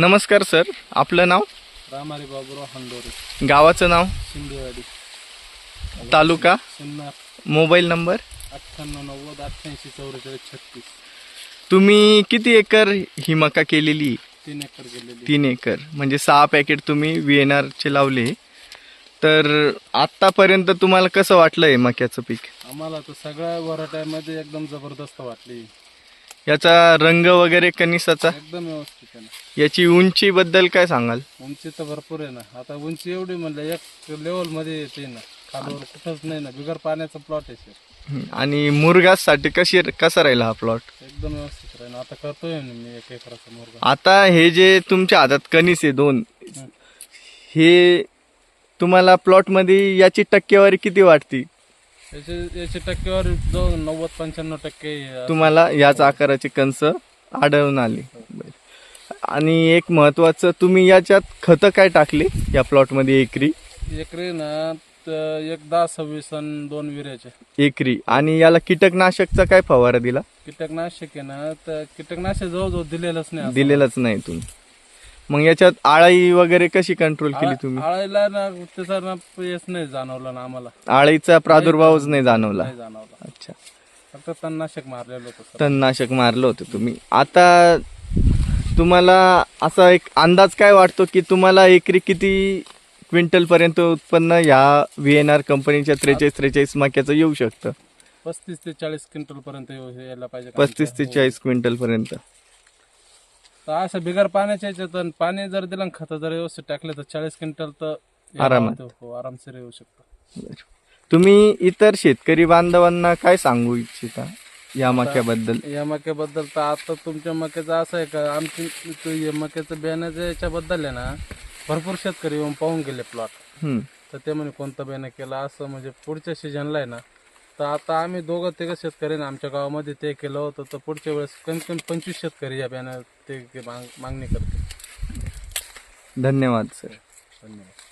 नमस्कार सर आपलं नाव? रामारी बाबूराव हंडोरे. गावाचं नाव? शिंदेवाडी. तालुका? Sinnar mobile number? अठ्ठ्याण्णव नव्वद अठ्ठ्याऐंशी चौवेचाळीस छत्तीस. तुम्ही किती एकर ही मका केलेली? तीन एकर गेलेली. तीन एकर. म्हणजे सहा पॅकेट तुम्ही व्ही एन आरचे लावले. तर आत्तापर्यंत तुम्हाला कसं वाटलंय मक्याचं पीक? आम्हाला तर सगळ्या वराट्यामध्ये एकदम जबरदस्त वाटली. याचा रंग वगैरे कनिसाचा? एकदम व्यवस्थित आहे ना. याची उंचीबद्दल काय सांगाल? उंची तर भरपूर आहे ना. आता उंची एवढी म्हणलं एक लेवलमध्ये येते ना. खालवर कुठंच नाही ना. बिगर पाण्याचा प्लॉट आहे. हं. आणि मुरगासाठी कशी कसा राहिला हा प्लॉट एकदम व्यवस्थित राहील. आता करतोय ना मी एक एकराचा मुरगा. आता हे जे तुमच्या हातात कणीस आहे दोन हं. हे तुम्हाला प्लॉटमध्ये याची टक्केवारी किती वाटती? याची याची टक्केवारी जो नव्वद पंच्याण्णव टक्के. तुम्हाला याच आकाराचे कंस आढळून आले बरं. आणि एक महत्वाचं तुम्ही याच्यात खतं काय टाकले या प्लॉटमध्ये एकरी एकरी ना तर एक दहा सव्वीस आणि दोन विऱ्याचे एकरी आणि याला कीटकनाशकचा काय फवारा दिला कीटकनाशक आहे ना तर कीटकनाशक जवळजवळ दिलेलंच नाही. दिलेलाच नाही तुम्ही मग याच्यात आळाई वगैरे कशी कंट्रोल केली तुम्ही? आळीला ना त्याचा ना नाही जाणवलं ना आम्हाला. आळीचा प्रादुर्भावच नाही जाणवला नाही जाणवला. अच्छा. फक्त तणनाशक मारलेलं होतं सर. तणनाशक मारलं होतं तुम्ही. आता तुम्हाला असा एक अंदाज काय वाटतो की तुम्हाला एकरी किती क्विंटल पर्यंत उत्पन्न ह्या व्ही एन आर कंपनीच्या त्रेचाळीस त्रेचाळीस मक्याचं येऊ शकतं? पस्तीस ते चाळीस क्विंटल पर्यंत येऊ- यायला पाहिजे पस्तीस ते चाळीस क्विंटल पर्यंत. तर असं बिगर पाण्याच्या याच्यात आणि पाणी जर दिलं खत जर व्यवस्थित टाकले तर चाळीस क्विंटल तर यायला आरामात. होतं. हो आरामशीर येऊ शकतो तुम्ही इतर शेतकरी बांधवांना काय सांगू इच्छिता या मक्याबद्दल या मक्याबद्दल तर आता तुमच्या मक्याचं असं आहे का आमची तो या मक्याचं बियाण्याचं याच्याबद्दल आहे ना भरपूर शेतकरी येऊन पाहून गेले प्लॉट हम्म. तर ते म्हणे कोणतं बियाणं केलं असं म्हणजे पुढच्या सीजनला आहे ना तर आता आम्ही दोघं तिघं शेतकरी आमच्या गावामध्ये ते केलं होतं तर पुढच्या वेळेस कमीत कमी पंचवीस शेतकरी या ते ते माग- मागणी करते. धन्यवाद सर. धन्यवाद.